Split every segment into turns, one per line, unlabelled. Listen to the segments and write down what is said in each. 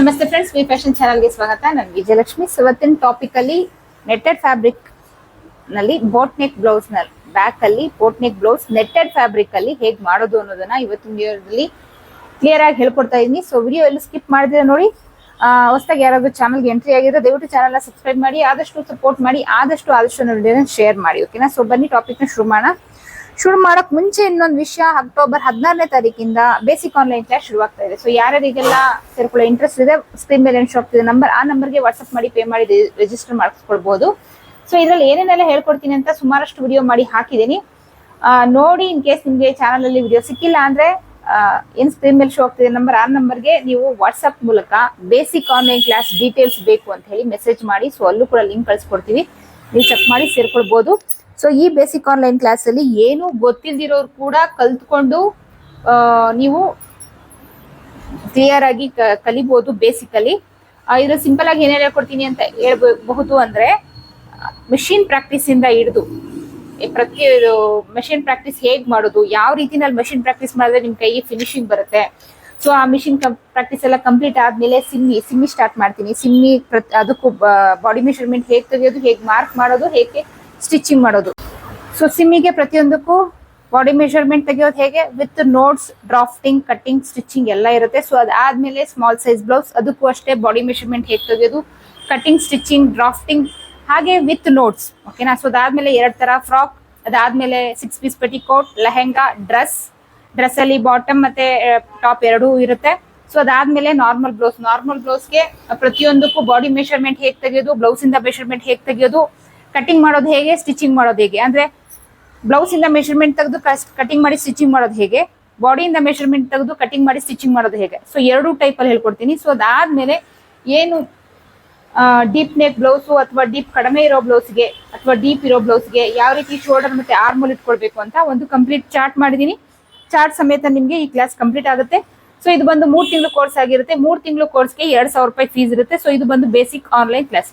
ನಮಸ್ತೆ friends V fashion ಚಾನಲ್ಗೆ ಸ್ವಾಗತ. ನಾನು ವಿಜಯಲಕ್ಷ್ಮಿ. ಇವತ್ತಿನ ಟಾಪಿಕ್ ಅಲ್ಲಿ ನೆಟ್ಟೆಡ್ ಫ್ಯಾಬ್ರಿಕ್ನಲ್ಲಿ ಬೋಟ್ ನೆಕ್ ಬ್ಲೌಸ್ನಲ್ಲಿ ಬ್ಯಾಕ್ ಅಲ್ಲಿ boat neck blouse netted fabric ಅಲ್ಲಿ ಹೇಗ್ ಮಾಡೋದು ಅನ್ನೋದನ್ನ ಇವತ್ತಿನ ವಿಡಿಯೋದಲ್ಲಿ ಕ್ಲಿಯರ್ ಆಗಿ ಹೇಳ್ಕೊಡ್ತಾ ಇದೀನಿ ಸೊ ವಿಡಿಯೋ ಎಲ್ಲ ಸ್ಕಿಪ್ ಮಾಡಿದ್ರೆ ನೋಡಿ. ಹೊಸದಾಗಿ ಯಾರಾದ್ರೂ ಚಾನಲ್ಗೆ ಎಂಟ್ರಿ ಆಗಿದ್ರೆ ದಯವಿಟ್ಟು ಚಾನಲ್ನ ಸಬ್ಸ್ಕ್ರೈಬ್ ಮಾಡಿ, ಆದಷ್ಟು ಸಪೋರ್ಟ್ ಮಾಡಿ, ಆದಷ್ಟು ಆದಷ್ಟು ವಿಡಿಯೋನ ಶೇರ್ ಮಾಡಿ ಓಕೆನಾ ಸೊ ಬನ್ನಿ ಟಾಪಿಕ್ನ ಶುರು ಮಾಡೋಣ. ಶುರು ಮಾಡಕ್ ಮುಂಚೆ ಇನ್ನೊಂದು ವಿಷಯ ಅಕ್ಟೋಬರ್ ಹದಿನಾರನೇ ತಾರೀಕಿಂದ ಬೇಸಿಕ್ ಆನ್ಲೈನ್ ಕ್ಲಾಸ್ ಶುರುವಾಗ್ತಾ ಇದೆ. ಸೊ ಯಾರ್ಯಾರಿಗೆಲ್ಲ ಸೇರ್ಕೊಳ್ಳೋ ಇಂಟ್ರೆಸ್ಟ್ ಇದೆ ಸ್ಕ್ರೀನ್ ಮೇಲೆ ಏನು ಆಗ್ತಿದೆ ನಂಬರ್ ಆ ನಂಬರ್ಗೆ ವಾಟ್ಸ್ಆಪ್ ಮಾಡಿ ಪೇ ಮಾಡಿ ರಿಜಿಸ್ಟರ್ ಮಾಡಿಸ್ಕೊಳ್ಬಹುದು ಸೊ ಇದ್ರಲ್ಲಿ ಏನೇನೆಲ್ಲ ಹೇಳ್ಕೊಡ್ತೀನಿ ಅಂತ ಸುಮಾರಷ್ಟು ವಿಡಿಯೋ ಮಾಡಿ ಹಾಕಿದ್ದೀನಿ. ನೋಡಿ ಇನ್ ಕೇಸ್ ನಿಮಗೆ ಚಾನಲ್ ಅಲ್ಲಿ ವಿಡಿಯೋ ಸಿಕ್ಕಿಲ್ಲ ಅಂದ್ರೆ ಏನ್ ಸ್ಕ್ರೀನ್ ಮೇಲೆ ಶೋ ಆಗ್ತಿದೆ ನಂಬರ್ ಆ ನಂಬರ್ಗೆ ನೀವು ವಾಟ್ಸ್ಆಪ್ ಮೂಲಕ ಬೇಸಿಕ್ ಆನ್ಲೈನ್ ಕ್ಲಾಸ್ ಡೀಟೇಲ್ಸ್ ಬೇಕು ಅಂತ ಹೇಳಿ ಮೆಸೇಜ್ ಮಾಡಿ. ಸೊ ಅಲ್ಲೂ ಕೂಡ ಲಿಂಕ್ ಕಳಿಸ್ಕೊಡ್ತೀವಿ. ನೀವು ಚೆಕ್ ಮಾಡಿ ಸೇರ್ಕೊಳ್ಬಹುದು ಸೊ ಈ ಬೇಸಿಕ್ ಆನ್ಲೈನ್ ಕ್ಲಾಸ್ ಅಲ್ಲಿ ಏನು ಗೊತ್ತಿಲ್ದಿರೋರು ಕೂಡ ಕಲ್ತ್ಕೊಂಡು ನೀವು ಕ್ಲಿಯರ್ ಆಗಿ ಕಲಿಬಹುದು ಬೇಸಿಕಲಿ ಇದ್ರ ಸಿಂಪಲ್ ಆಗಿ ಏನೇನು ಹೇಳ್ಕೊಡ್ತೀನಿ ಅಂತ ಹೇಳ್ಬಹುದು ಅಂದ್ರೆ ಮೆಷಿನ್ ಪ್ರಾಕ್ಟೀಸ್ ಇಂದ ಹಿಡಿದು ಪ್ರತಿ ಮೆಷಿನ್ ಪ್ರಾಕ್ಟೀಸ್ ಹೇಗ್ ಮಾಡೋದು, ಯಾವ ರೀತಿನಲ್ಲಿ ಮೆಷಿನ್ ಪ್ರಾಕ್ಟೀಸ್ ಮಾಡಿದ್ರೆ ನಿಮ್ ಕೈಗೆ ಫಿನಿಶಿಂಗ್ ಬರುತ್ತೆ. ಸೊ ಆ ಮಿಷಿನ್ ಪ್ರಾಕ್ಟೀಸ್ ಎಲ್ಲ ಕಂಪ್ಲೀಟ್ ಆದ್ಮೇಲೆ ಸಿಮ್ಮಿ ಸಿಮ್ಮಿ ಸ್ಟಾರ್ಟ್ ಮಾಡ್ತೀನಿ. ಸಿಮ್ಮಿ ಅದಕ್ಕೂ ಬಾಡಿ ಮೆಷರ್ಮೆಂಟ್ ಹೇಗೆ ತೆಗೆಯೋದು, ಹೇಗೆ ಮಾರ್ಕ್ ಮಾಡೋದು, ಹೇಗೆ ಸ್ಟಿಚಿಂಗ್ ಮಾಡೋದು. ಸೊ ಸಿಮ್ಮಿಗೆ ಪ್ರತಿಯೊಂದಕ್ಕೂ ಬಾಡಿ ಮೆಷರ್ಮೆಂಟ್ ತೆಗೆಯೋದು ಹೇಗೆ? With notes drafting cutting stitching ಎಲ್ಲ ಇರುತ್ತೆ. ಸೊ ಅದಾದ್ಮೇಲೆ ಸ್ಮಾಲ್ ಸೈಜ್ ಬ್ಲೌಸ್ ಅದಕ್ಕೂ ಅಷ್ಟೇ ಬಾಡಿ ಮೆಷರ್ಮೆಂಟ್ ಹೇಗೆ ತೆಗೆಯೋದು? ಕಟ್ಟಿಂಗ್ ಸ್ಟಿಚಿಂಗ್ ಡ್ರಾಫ್ಟಿಂಗ್ ಹಾಗೆ ವಿತ್ ನೋಟ್ಸ್ ಓಕೆನಾ ಸೊ ಅದಾದ್ಮೇಲೆ ಎರಡ್ ತರ ಫ್ರಾಕ್ ಅದಾದ್ಮೇಲೆ six piece petticoat lehenga dress dress ಅಲ್ಲಿ ಬಾಟಮ್ ಮತ್ತೆ ಟಾಪ್ ಎರಡೂ ಇರುತ್ತೆ. ಸೊ ಅದಾದ್ಮೇಲೆ ನಾರ್ಮಲ್ ಬ್ಲೌಸ್ ನಾರ್ಮಲ್ ಬ್ಲೌಸ್ಗೆ ಪ್ರತಿಯೊಂದಕ್ಕೂ ಬಾಡಿ ಮೆಷರ್ಮೆಂಟ್ ಹೇಗೆ ತೆಗೆಯೋದು? ಬ್ಲೌಸ್ ಇಂದ ಮೆಷರ್ಮೆಂಟ್ ಹೇಗೆ ತೆಗೆಯೋದು? ಕಟಿಂಗ್ ಮಾಡೋದು ಹೇಗೆ ಸ್ಟಿಚಿಂಗ್ ಮಾಡೋದು ಹೇಗೆ? ಅಂದ್ರೆ ಬ್ಲೌಸಿಂದ ಮೆಷರ್ಮೆಂಟ್ ತೆಗೆದು ಕಟಿಂಗ್ ಮಾಡಿ ಸ್ಟಿಚಿಂಗ್ ಮಾಡೋದು ಹೇಗೆ? ಬಾಡಿಯಿಂದ ಮೆಷರ್ಮೆಂಟ್ ತೆಗೆದು ಕಟಿಂಗ್ ಮಾಡಿ ಸ್ಟಿಚಿಂಗ್ ಮಾಡೋದು ಹೇಗೆ? ಸೊ ಎರಡು ಟೈಪ್ ಅಲ್ಲಿ ಹೇಳ್ಕೊಡ್ತೀನಿ. ಸೊ ಅದಾದ್ಮೇಲೆ ಏನು ಡೀಪ್ ನೆಕ್ ಬ್ಲೌಸು ಅಥವಾ ಡೀಪ್ ಕಡಿಮೆ ಇರೋ ಬ್ಲೌಸ್ಗೆ ಅಥವಾ ಡೀಪ್ ಇರೋ ಬ್ಲೌಸ್ಗೆ ಯಾವ ರೀತಿ ಶೋಲ್ಡರ್ ಮತ್ತೆ ಆರ್ಮಲ್ ಇಟ್ಕೊಳ್ಬೇಕು ಅಂತ ಒಂದು ಕಂಪ್ಲೀಟ್ ಚಾರ್ಟ್ ಮಾಡಿದೀನಿ ಚಾರ್ಟ್ ಸಮೇತ ನಿಮಗೆ ಈ ಕ್ಲಾಸ್ ಕಂಪ್ಲೀಟ್ ಆಗುತ್ತೆ. ಸೊ ಇದು ಬಂದು ಮೂರು ತಿಂಗಳು ಕೋರ್ಸ್ ಆಗಿರುತ್ತೆ. ಮೂರು ತಿಂಗಳು ಕೋರ್ಸ್ಗೆ ಎರಡು ಸಾವಿರ ರೂಪಾಯಿ ಫೀಸ್ ಇರುತ್ತೆ. ಸೊ ಇದು ಬಂದು ಬೇಸಿಕ್ ಆನ್ಲೈನ್ ಕ್ಲಾಸ್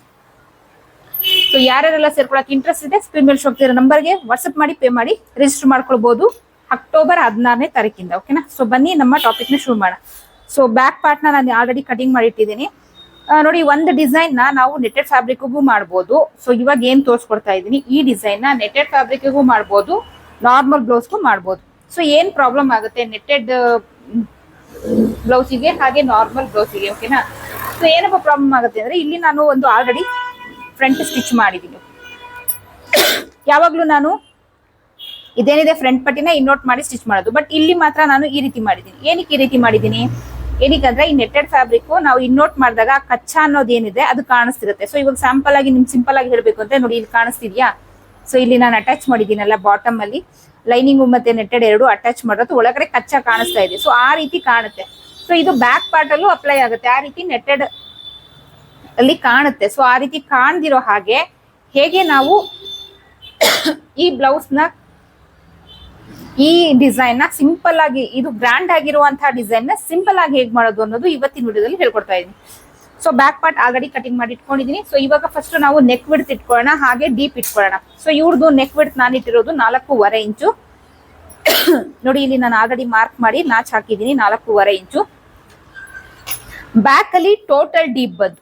ಸೊ ಯಾರ್ಯಾರೆಲ್ಲ ಸೇರ್ಕೊಳಕ್ ಇಂಟ್ರೆಸ್ಟ್ ಇದೆ ಸ್ಕ್ರೀನ್ ಮೇಲೆ ಹೋಗ್ತಿರೋ ನಂಬರ್ಗೆ ವಾಟ್ಸ್ಆಪ್ ಮಾಡಿ ಪೇ ಮಾಡಿ ರಿಜಿಸ್ಟರ್ ಮಾಡ್ಕೊಳ್ಬಹುದು ಅಕ್ಟೋಬರ್ ಹದಿನಾರನೇ ತಾರೀಕಿಂದ ಓಕೆನಾ ಸೊ ಬನ್ನಿ, ನಮ್ಮ ಟಾಪಿಕ್ನ ಶುರು ಮಾಡೋಣ. ಸೊ ಬ್ಯಾಕ್ ಪಾರ್ಟ್ನ ನಾನು ಆಲ್ರೆಡಿ ಕಟಿಂಗ್ ಮಾಡಿ ಇಟ್ಟಿದ್ದೀನಿ ನೋಡಿ, ಒಂದು ಡಿಸೈನ್ನ ನಾವು ನೆಟೆಡ್ ಫ್ಯಾಬ್ರಿಕ್ಗೂ ಮಾಡ್ಬೋದು. ಸೊ ಇವಾಗ ಏನ್ ತೋರಿಸ್ಕೊಡ್ತಾ ಇದ್ದೀನಿ? ಈ ಡಿಸೈನ್ನ ನೆಟೆಡ್ ಫ್ಯಾಬ್ರಿಕ್ಗೂ ಮಾಡ್ಬೋದು ನಾರ್ಮಲ್ ಬ್ಲೌಸ್ಗೂ ಮಾಡ್ಬೋದು. ಸೊ ಏನ್ ಪ್ರಾಬ್ಲಮ್ ಆಗುತ್ತೆ ನೆಟೆಡ್ ಬ್ಲೌಸಿಗೆ ಹಾಗೆ ನಾರ್ಮಲ್ ಬ್ಲೌಸಿಗೆ ಓಕೆನಾ ಸೊ ಏನಪ್ಪ ಪ್ರಾಬ್ಲಮ್ ಆಗುತ್ತೆ ಅಂದ್ರೆ, ಇಲ್ಲಿ ನಾನು ಒಂದು ಆಲ್ರೆಡಿ ಫ್ರಂಟ್ ಸ್ಟಿಚ್ ಮಾಡಿದ್ದೀನಿ ಯಾವಾಗ್ಲೂ ನಾನು ಇದೇನಿದೆ ಫ್ರಂಟ್ ಪಟ್ಟಿನ ಇನ್ನೋಟ್ ಮಾಡಿ ಸ್ಟಿಚ್ ಮಾಡೋದು. ಬಟ್ ಇಲ್ಲಿ ಮಾತ್ರ ನಾನು ಈ ರೀತಿ ಮಾಡಿದ್ದೀನಿ ಏನಕ್ಕೆ ಈ ರೀತಿ ಮಾಡಿದ್ದೀನಿ ಏನಕ್ಕೆ ಅಂದ್ರೆ ಈ ನೆಟ್ಟೆಡ್ ಫ್ಯಾಬ್ರಿಕ್ ನಾವು ಇನ್ನೋಟ್ ಮಾಡಿದಾಗ ಕಚ್ಚಾ ಅನ್ನೋದು ಏನಿದೆ ಅದು ಕಾಣಿಸ್ತಿರುತ್ತೆ. ಸೊ ಇವಾಗ ಸ್ಯಾಂಪಲ್ ಆಗಿ ನಿಮ್ಗೆ ಸಿಂಪಲ್ ಆಗಿ ಹೇಳ್ಬೇಕು ಅಂತ ನೋಡಿ ಇಲ್ಲಿ ಕಾಣಿಸ್ತಿದ್ಯಾ? ಸೊ ಇಲ್ಲಿ ನಾನು ಅಟ್ಯಾಚ್ ಮಾಡಿದ್ದೀನಲ್ಲ ಬಾಟಮ್ ಅಲ್ಲಿ. ಲೈನಿಂಗ್ ಮತ್ತೆ ನೆಟ್ಟೆಡ್ ಎರಡು ಅಟ್ಯಾಚ್ ಮಾಡೋದು ಒಳಗಡೆ ಕಚ್ಚಾ ಕಾಣಿಸ್ತಾ ಇದೆ. ಸೊ ಆ ರೀತಿ ಕಾಣುತ್ತೆ. ಸೊ ಇದು ಬ್ಯಾಕ್ ಪಾರ್ಟ್ ಅಲ್ಲೂ ಅಪ್ಲೈ ಆಗುತ್ತೆ. ಆ ರೀತಿ ನೆಟ್ಟೆಡ್ ಅಲ್ಲಿ ಕಾಣುತ್ತೆ. ಸೊ ಆ ರೀತಿ ಕಾಣ್ದಿರೋ ಹಾಗೆ ಹೇಗೆ ನಾವು ಈ ಬ್ಲೌಸ್ನ ಈ ಡಿಸೈನ್ನ ಸಿಂಪಲ್ ಆಗಿ ಇದು ಗ್ರ್ಯಾಂಡ್ ಆಗಿರುವಂತಹ ಡಿಸೈನ್ನ ಸಿಂಪಲ್ ಆಗಿ ಹೇಗ್ ಮಾಡೋದು ಅನ್ನೋದು ಇವತ್ತಿನ ವಿಡಿಯೋದಲ್ಲಿ ಹೇಳ್ಕೊಡ್ತಾ ಇದ್ದೀನಿ. So back part already cutting ಮಾಡಿ ಇಟ್ಕೊಂಡಿದ್ದೀನಿ. ಸೊ ಇವಾಗ ಫಸ್ಟ್ ನಾವು ನೆಕ್ ವಿಡ್ತ್ ಇಟ್ಕೊಳ್ಳೋಣ, ಹಾಗೆ ಡೀಪ್ ಇಟ್ಕೊಳ್ಳೋಣ. ಸೊ ಇವ್ರದ್ದು ನೆಕ್ ವಿಡ್ತ್ ನಾನು ಇಟ್ಟಿರೋದು ನಾಲ್ಕೂವರೆ ಇಂಚು. ನೋಡಿ, ಇಲ್ಲಿ ನಾನು ಆಲ್ರೆಡಿ ಮಾರ್ಕ್ ಮಾಡಿ ನಾಚ್ ಹಾಕಿದ್ದೀನಿ ನಾಲ್ಕೂವರೆ ಇಂಚು. ಬ್ಯಾಕ್ ಅಲ್ಲಿ ಟೋಟಲ್ ಡೀಪ್ ಬಂದು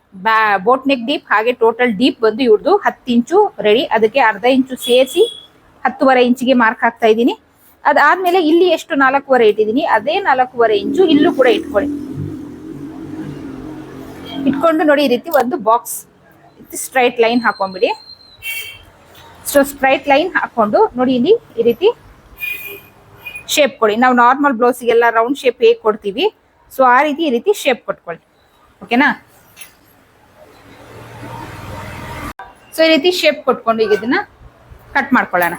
ಬೋಟ್ ನೆಕ್ ಡೀಪ್, ಹಾಗೆ ಟೋಟಲ್ ಡೀಪ್ ಬಂದು ಇವ್ರದ್ದು ಹತ್ತು ಇಂಚು ರೆಡಿ ಅದಕ್ಕೆ ಅರ್ಧ ಇಂಚು ಸೇರಿಸಿ ಹತ್ತುವರೆ ಇಂಚಿಗೆ ಮಾರ್ಕ್ ಹಾಕ್ತಾ ಇದ್ದೀನಿ. ಅದಾದ್ಮೇಲೆ ಇಲ್ಲಿ ಎಷ್ಟು ನಾಲ್ಕೂವರೆ ಇಟ್ಟಿದ್ದೀನಿ, ಅದೇ ನಾಲ್ಕೂವರೆ ಇಂಚು ಇಲ್ಲೂ ಕೂಡ ಇಟ್ಕೊಳ್ಳಿ. ಇಟ್ಕೊಂಡು ನೋಡಿ ಈ ರೀತಿ ಒಂದು ಬಾಕ್ಸ್ ಸ್ಟ್ರೈಟ್ ಲೈನ್ ಹಾಕೊಂಡ್ಬಿಡಿ ಸೊ ಸ್ಟ್ರೈಟ್ ಲೈನ್ ಹಾಕೊಂಡು ನೋಡಿ ಇಲ್ಲಿ ಈ ರೀತಿ ಶೇಪ್ ಕೊಡಿ. ನಾವು ನಾರ್ಮಲ್ ಬ್ಲೌಸಿಗೆಲ್ಲ ರೌಂಡ್ ಶೇಪ್ ಹೇಗೆ ಕೊಡ್ತೀವಿ? ಸೊ ಆ ರೀತಿ ಈ ರೀತಿ ಶೇಪ್ ಕೊಟ್ಕೊಳ್ಳಿ. ಓಕೆನಾ ಸೊ ಈ ರೀತಿ ಶೇಪ್ ಕೊಟ್ಕೊಂಡು ಈಗ ಇದನ್ನ ಕಟ್ ಮಾಡ್ಕೊಳ್ಳೋಣ.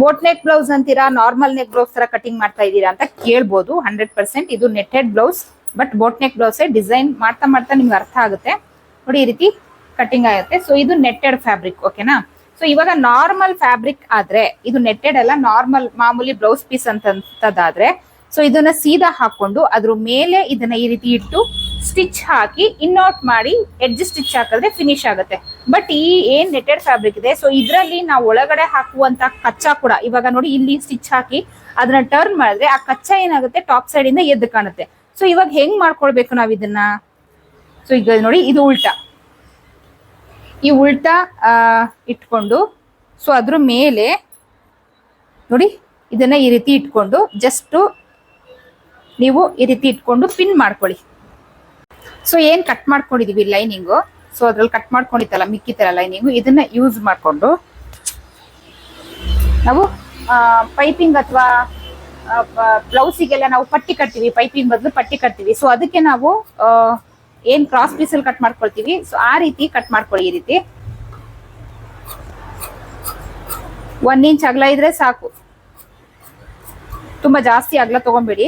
ಬೋಟ್ ನೆಕ್ ಬ್ಲೌಸ್ ಅಂತೀರಾ ನಾರ್ಮಲ್ ನೆಕ್ ಬ್ಲೌಸ್ ತರ ಕಟಿಂಗ್ ಮಾಡ್ತಾ ಇದ್ದೀರಾ ಅಂತ ಕೇಳ್ಬೋದು ಹಂಡ್ರೆಡ್ ಪರ್ಸೆಂಟ್ ಇದು netted blouse but boat neck blouse design ಮಾಡ್ತಾ ಮಾಡ್ತಾ ನಿಮ್ಗೆ ಅರ್ಥ ಆಗುತ್ತೆ. ನೋಡಿ ಈ ರೀತಿ ಕಟಿಂಗ್ ಆಗುತ್ತೆ. ಸೊ ಇದು ನೆಟ್ಟೆಡ್ ಫ್ಯಾಬ್ರಿಕ್ ಓಕೆನಾ ಸೊ ಇವಾಗ ನಾರ್ಮಲ್ ಫ್ಯಾಬ್ರಿಕ್ ಆದ್ರೆ, ಇದು ನೆಟ್ಟೆಡ್ ಅಲ್ಲ ನಾರ್ಮಲ್ ಮಾಮೂಲಿ ಬ್ಲೌಸ್ ಪೀಸ್ ಅಂತದಾದ್ರೆ ಸೊ ಇದನ್ನ ಸೀದಾ ಹಾಕೊಂಡು ಅದ್ರ ಮೇಲೆ ಇದನ್ನ ಈ ರೀತಿ ಇಟ್ಟು ಸ್ಟಿಚ್ ಹಾಕಿ ಇನ್ನೌಟ್ ಮಾಡಿ ಎಡ್ಜ್ ಸ್ಟಿಚ್ ಹಾಕಿದ್ರೆ ಫಿನಿಶ್ ಆಗುತ್ತೆ. ಬಟ್ ಈ ಏನ್ ನೆಟೆಡ್ ಫ್ಯಾಬ್ರಿಕ್ ಇದೆ ಸೊ ಇದರಲ್ಲಿ ನಾವು ಒಳಗಡೆ ಹಾಕುವಂತ ಕಚ್ಚಾ ಕೂಡ, ಇವಾಗ ನೋಡಿ ಇಲ್ಲಿ ಸ್ಟಿಚ್ ಹಾಕಿ ಅದನ್ನ ಟರ್ನ್ ಮಾಡಿದ್ರೆ ಆ ಕಚ್ಚಾ ಏನಾಗುತ್ತೆ ಟಾಪ್ ಸೈಡ್ ಇಂದ ಎದ್ದು ಕಾಣುತ್ತೆ. ಸೊ ಇವಾಗ ಹೆಂಗ್ ಮಾಡ್ಕೊಳ್ಬೇಕು ನಾವ್ ಇದನ್ನ? ಸೊ ಈಗ ನೋಡಿ, ಇದು ಉಲ್ಟಾ. ಈ ಉಲ್ಟಾ ಇಟ್ಕೊಂಡು ಸೊ ಅದ್ರ ಮೇಲೆ, ನೋಡಿ, ಇದನ್ನ ಈ ರೀತಿ ಇಟ್ಕೊಂಡು ಜಸ್ಟ್ ನೀವು ಈ ರೀತಿ ಇಟ್ಕೊಂಡು ಪಿನ್ ಮಾಡ್ಕೊಳ್ಳಿ. ಸೊ ಏನ್ ಕಟ್ ಮಾಡ್ಕೊಂಡಿದೀವಿ ಲೈನಿಂಗು ಸೊ ಅದ್ರಲ್ಲಿ ಕಟ್ ಮಾಡ್ಕೊಂಡಿತ್ತಲ್ಲ, ಮಿಕ್ಕಿತ್ತಲ್ಲ ಲೈನಿಂಗು ಇದನ್ನ ಯೂಸ್ ಮಾಡ್ಕೊಂಡು, ನಾವು ಪೈಪಿಂಗ್ ಅಥವಾ ಬ್ಲೌಸಿಗೆಲ್ಲ ನಾವು ಪಟ್ಟಿ ಕಟ್ತೀವಿ ಪೈಪಿಂಗ್ ಬದಲು ಪಟ್ಟಿ ಕಟ್ತೀವಿ. ಸೊ ಅದಕ್ಕೆ ನಾವು ಏನ್ ಕ್ರಾಸ್ ಪೀಸಲ್ಲಿ ಕಟ್ ಮಾಡ್ಕೊಳ್ತೀವಿ. ಸೊ ಆ ರೀತಿ ಕಟ್ ಮಾಡ್ಕೊಳ್ಳಿ ಈ ರೀತಿ. ಒನ್ ಇಂಚ್ ಅಗಲ ಇದ್ರೆ ಸಾಕು. ತುಂಬಾ ಜಾಸ್ತಿ ಅಗಲ ತಗೊಂಡ್ಬಿಡಿ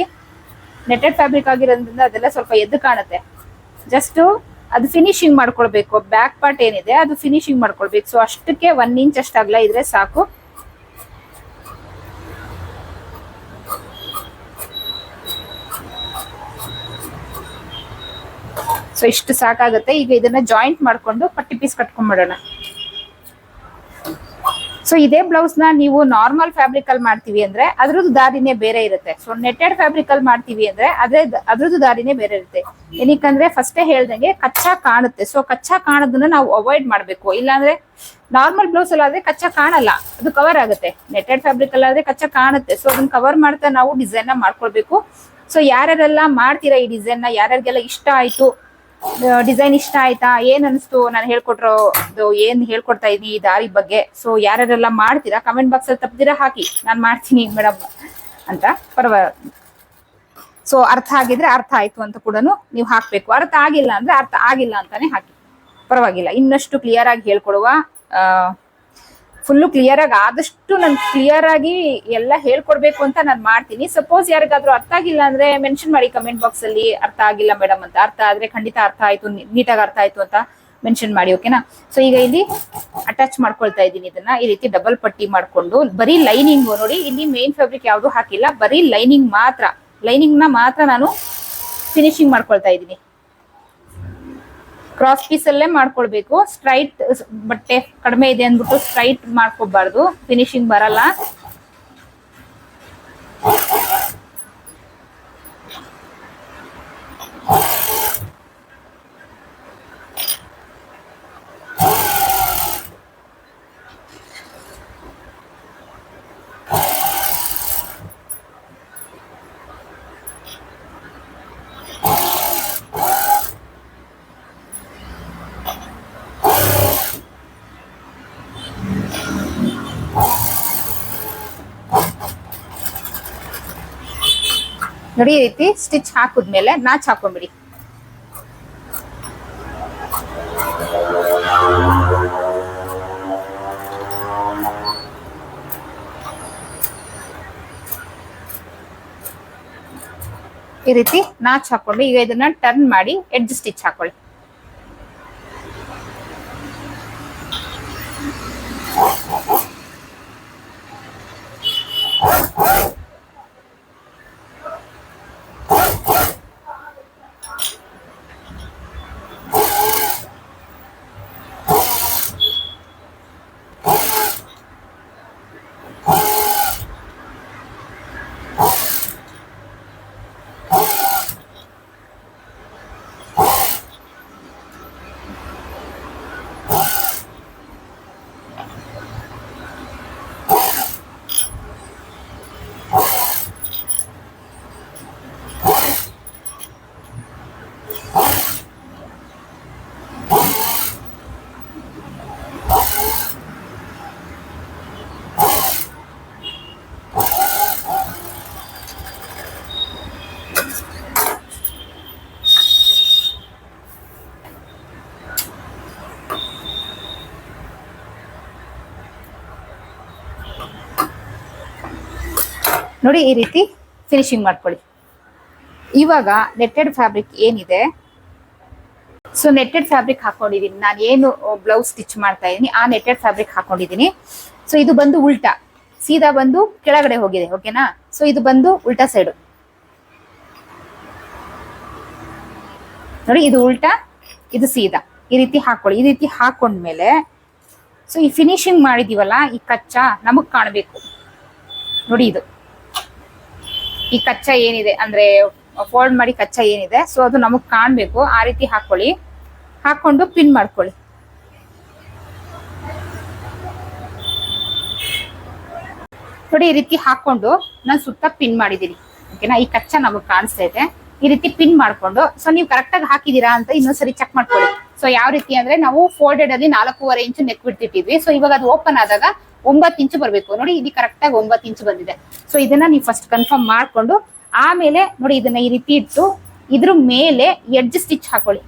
ನೆಟೆಡ್ ಫ್ಯಾಬ್ರಿಕ್ ಆಗಿರೋದ್ರಿಂದ ಅದೆಲ್ಲ ಸ್ವಲ್ಪ ಎದ್ದು ಕಾಣುತ್ತೆ. ಜಸ್ಟ್ ಅದು ಫಿನಿಶಿಂಗ್ ಮಾಡ್ಕೊಳ್ಬೇಕು. ಬ್ಯಾಕ್ ಪಾರ್ಟ್ ಏನಿದೆ, ಅದು ಫಿನಿಶಿಂಗ್ ಮಾಡ್ಕೊಳ್ಬೇಕು. ಸೊ ಅಷ್ಟಕ್ಕೆ ಒನ್ ಇಂಚ್ ಅಷ್ಟು ಅಗಲ ಇದ್ರೆ ಸಾಕು. ಸೊ ಇಷ್ಟು ಸಾಕಾಗುತ್ತೆ. ಈಗ ಇದನ್ನ ಜಾಯಿಂಟ್ ಮಾಡ್ಕೊಂಡು ಪಟ್ಟಿ ಪೀಸ್ ಕಟ್ಕೊಂಡ್ಬಿಡೋಣ ಸೊ ಇದೇ ಬ್ಲೌಸ್ನ ನೀವು ನಾರ್ಮಲ್ ಫ್ಯಾಬ್ರಿಕ್ ಅಲ್ಲಿ ಮಾಡ್ತೀವಿ ಅಂದ್ರೆ ಅದ್ರದ್ದು ದಾರಿನೇ ಬೇರೆ ಇರುತ್ತೆ. ಸೊ ನೆಟೆಡ್ ಫ್ಯಾಬ್ರಿಕ್ ಅಲ್ಲಿ ಮಾಡ್ತೀವಿ ಅಂದ್ರೆ ಅದೇ ಅದ್ರದ್ದು ದಾರಿನೇ ಬೇರೆ ಇರುತ್ತೆ. ಏನಕ್ಕಂದ್ರೆ ಫಸ್ಟೇ ಹೇಳ್ದಂಗೆ ಕಚ್ಚಾ ಕಾಣುತ್ತೆ. ಸೊ ಕಚ್ಚಾ ಕಾಣೋದನ್ನ ನಾವು ಅವಾಯ್ಡ್ ಮಾಡಬೇಕು. ಇಲ್ಲಾಂದ್ರೆ ನಾರ್ಮಲ್ ಬ್ಲೌಸ್ ಅಲ್ಲಿ ಆದ್ರೆ ಕಚ್ಚಾ ಕಾಣಲ್ಲ. ಅದು ಕವರ್ ಆಗುತ್ತೆ. ನೆಟೆಡ್ ಫ್ಯಾಬ್ರಿಕ್ ಅಲ್ಲಿ ಆದ್ರೆ ಕಚ್ಚಾ ಕಾಣುತ್ತೆ. ಸೊ ಅದನ್ನ ಕವರ್ ಮಾಡ್ತಾ ನಾವು ಡಿಸೈನ್ನ ಮಾಡ್ಕೊಳ್ಬೇಕು. ಸೊ ಯಾರ್ಯಾರೆಲ್ಲ ಮಾಡ್ತೀರಾ ಈ ಡಿಸೈನ್ನ? ಯಾರ್ಯಾರಿಗೆಲ್ಲ ಇಷ್ಟ ಆಯ್ತು? ಡಿಸೈನ್ ಇಷ್ಟ ಆಯ್ತಾ? ಏನ್ ಅನಿಸ್ತು? ನಾನು ಹೇಳ್ಕೊಟ್ರೋದು ಏನ್ ಹೇಳ್ಕೊಡ್ತಾ ಇದೀನಿ ಈ ದಾರಿ ಬಗ್ಗೆ? ಸೊ ಯಾರ್ಯಾರೆಲ್ಲ ಮಾಡ್ತೀರಾ? ಕಮೆಂಟ್ ಬಾಕ್ಸ್ ಅಲ್ಲಿ ತಪ್ಪದಿರ ಹಾಕಿ. ನಾನು ಮಾಡ್ತೀನಿ ಮೇಡಮ್ ಅಂತ. ಪರವ ಸೊ ಅರ್ಥ ಆಗಿದ್ರೆ ಅರ್ಥ ಆಯ್ತು ಅಂತ ಕೂಡ ನೀವು ಹಾಕ್ಬೇಕು. ಅರ್ಥ ಆಗಿಲ್ಲ ಅಂದ್ರೆ ಅರ್ಥ ಆಗಿಲ್ಲ ಅಂತಾನೆ ಹಾಕಿ. ಪರವಾಗಿಲ್ಲ. ಇನ್ನಷ್ಟು ಕ್ಲಿಯರ್ ಆಗಿ ಹೇಳ್ಕೊಡುವ. ಫುಲ್ಲು ಕ್ಲಿಯರ್ ಆಗಿ ಆದಷ್ಟು ನಾನು ಕ್ಲಿಯರ್ ಆಗಿ ಎಲ್ಲ ಹೇಳ್ಕೊಡ್ಬೇಕು ಅಂತ ನಾನು ಮಾಡ್ತೀನಿ. ಸಪೋಸ್ ಯಾರಿಗಾದ್ರೂ ಅರ್ಥ ಆಗಿಲ್ಲ ಅಂದ್ರೆ ಮೆನ್ಷನ್ ಮಾಡಿ ಕಮೆಂಟ್ ಬಾಕ್ಸ್ ಅಲ್ಲಿ. ಅರ್ಥ ಆಗಿಲ್ಲ ಮೇಡಮ್ ಅಂತ. ಅರ್ಥ ಆದ್ರೆ ಖಂಡಿತ ಅರ್ಥ ಆಯ್ತು ನೀಟಾಗಿ ಅರ್ಥ ಆಯ್ತು ಅಂತ ಮೆನ್ಷನ್ ಮಾಡಿ ಓಕೆನಾ ಸೊ ಈಗ ಇಲ್ಲಿ ಅಟ್ಯಾಚ್ ಮಾಡ್ಕೊಳ್ತಾ ಇದ್ದೀನಿ ಇದನ್ನ. ಈ ರೀತಿ ಡಬಲ್ ಪಟ್ಟಿ ಮಾಡ್ಕೊಂಡು, ಬರೀ ಲೈನಿಂಗ್ ನೋಡಿ. ಇಲ್ಲಿ ಮೇನ್ ಫ್ಯಾಬ್ರಿಕ್ ಯಾವುದು ಹಾಕಿಲ್ಲ. ಬರೀ ಲೈನಿಂಗ್ ಮಾತ್ರ. ಲೈನಿಂಗ್ನ ಮಾತ್ರ ನಾನು ಫಿನಿಶಿಂಗ್ ಮಾಡ್ಕೊಳ್ತಾ ಇದ್ದೀನಿ. ಕ್ರಾಸ್ ಪೀಸ್ ಅಲ್ಲೇ ಮಾಡ್ಕೊಳ್ಬೇಕು. ಸ್ಟ್ರೈಟ್ ಬಟ್ಟೆ ಕಡಿಮೆ ಇದೆ ಅಂದ್ಬಿಟ್ಟು ಸ್ಟ್ರೈಟ್ ಮಾಡ್ಕೋಬಾರ್ದು ಫಿನಿಶಿಂಗ್ ಬರಲ್ಲ. ನೋಡಿ ಈ ರೀತಿ ಸ್ಟಿಚ್ ಹಾಕಿದ್ಮೇಲೆ ನಾಚ್ ಹಾಕೊಂಡ್ಬಿಡಿ ಈ ರೀತಿ ನಾಚ್ ಹಾಕೊಂಡು ಈಗ ಇದನ್ನ ಟರ್ನ್ ಮಾಡಿ ಎಡ್ಜ್ ಸ್ಟಿಚ್ ಹಾಕೊಳ್ಳಿ. ನೋಡಿ ಈ ರೀತಿ ಫಿನಿಶಿಂಗ್ ಮಾಡ್ಕೊಳ್ಳಿ. ಇವಾಗ ನೆಟ್ಟೆಡ್ ಫ್ಯಾಬ್ರಿಕ್ ಏನಿದೆ? ಸೊ ನೆಟ್ಟೆಡ್ ಫ್ಯಾಬ್ರಿಕ್ ಹಾಕೊಂಡಿದೀನಿ. ನಾನು ಏನು ಬ್ಲೌಸ್ ಸ್ಟಿಚ್ ಮಾಡ್ತಾ ಇದ್ದೀನಿ ಆ ನೆಟ್ಟೆಡ್ ಫ್ಯಾಬ್ರಿಕ್ ಹಾಕೊಂಡಿದ್ದೀನಿ ಸೊ ಇದು ಬಂದು ಉಲ್ಟಾ. ಸೀದಾ ಬಂದು ಕೆಳಗಡೆ ಹೋಗಿದೆ, ಓಕೆನಾ? ಸೊ ಇದು ಬಂದು ಉಲ್ಟಾ ಸೈಡು ನೋಡಿ, ಇದು ಉಲ್ಟಾ, ಇದು ಸೀದಾ. ಈ ರೀತಿ ಹಾಕೊಳ್ಳಿ. ಈ ರೀತಿ ಹಾಕೊಂಡ್ಮೇಲೆ ಸೊ ಈ ಫಿನಿಶಿಂಗ್ ಮಾಡಿದೀವಲ್ಲ, ಈ ಕಚ್ಚಾ, ನಮಗ್ ಕಾಣಬೇಕು. ನೋಡಿ ಇದು. ಈ ಕಚ್ಚಾ ಏನಿದೆ ಅಂದ್ರೆ ಫೋಲ್ಡ್ ಮಾಡಿ ಕಚ್ಚಾ ಏನಿದೆ ಸೊ ಅದು ನಮಗ್ ಕಾಣ್ಬೇಕು. ಆ ರೀತಿ ಹಾಕೊಳ್ಳಿ. ಹಾಕೊಂಡು ಪಿನ್ ಮಾಡ್ಕೊಳ್ಳಿ. ನೋಡಿ, ಈ ರೀತಿ ಹಾಕೊಂಡು ನಾನು ಸುತ್ತ ಪಿನ್ ಮಾಡಿದೀನಿ. ಓಕೆನಾ ಈ ಕಚ್ಚಾ ನಮಗ್ ಕಾಣಿಸ್ತೈತೆ ಈ ರೀತಿ ಪಿನ್ ಮಾಡ್ಕೊಂಡು ಸೊ ನೀವು ಕರೆಕ್ಟ್ ಆಗಿ ಹಾಕಿದೀರಾ ಅಂತ ಇನ್ನೊಂದ್ಸರಿ ಚೆಕ್ ಮಾಡ್ಕೊಳ್ಳಿ. ಸೊ ಯಾವ ರೀತಿ ಅಂದ್ರೆ ನಾವು ಫೋಲ್ಡೆಡ್ ಅಲ್ಲಿ ನಾಲ್ಕೂವರೆ ಇಂಚು ನೆಕ್ ಬಿಡ್ತಿಟ್ಟಿದ್ವಿ ಸೊ ಇವಾಗ ಅದು ಓಪನ್ ಆದಾಗ ಒಂಬತ್ತು ಇಂಚು ಬರಬೇಕು. ನೋಡಿ ಇದು ಕರೆಕ್ಟ್ ಆಗಿ ಒಂಬತ್ತು ಇಂಚು ಬಂದಿದೆ. ಸೊ ಇದನ್ನ ನೀವು ಫಸ್ಟ್ ಕನ್ಫರ್ಮ್ ಮಾಡ್ಕೊಂಡು, ಆಮೇಲೆ ನೋಡಿ ಇದನ್ನ ಈ ರೀತಿ ಇಟ್ಟು, ಇದ್ರ ಮೇಲೆ ಎಡ್ಜ್ ಸ್ಟಿಚ್ ಹಾಕೊಳ್ಳಿ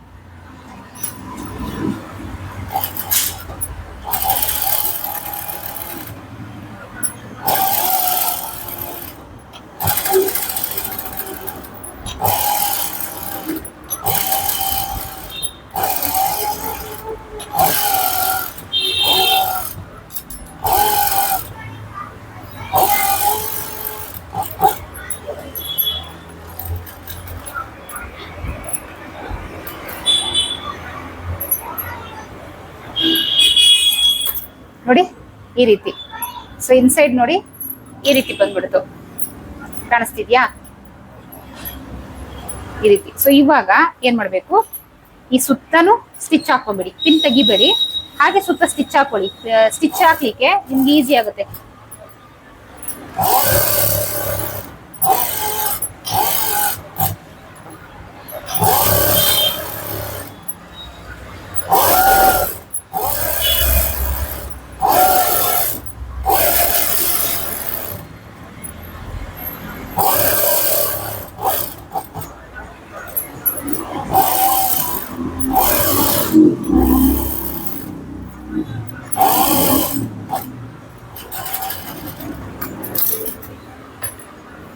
ನೋಡಿ ಈ ರೀತಿ. ಸೊ ಇನ್ಸೈಡ್ ನೋಡಿ ಈ ರೀತಿ ಬಂದ್ಬಿಡ್ತು. ಕಾಣಿಸ್ತಿದ್ಯಾ? ಈ ರೀತಿ. ಸೊ ಇವಾಗ ಏನ್ ಮಾಡ್ಬೇಕು? ಈ ಸುತ್ತನೂ ಸ್ಟಿಚ್ ಹಾಕೊಂಬಿಡಿ ಪಿನ್ ತೆಗಿಬೇಡಿ. ಹಾಗೆ ಸುತ್ತ ಸ್ಟಿಚ್ ಹಾಕೊಳ್ಳಿ. ಸ್ಟಿಚ್ ಹಾಕ್ಲಿಕ್ಕೆ ನಿಮ್ಗೆ ಈಸಿ ಆಗುತ್ತೆ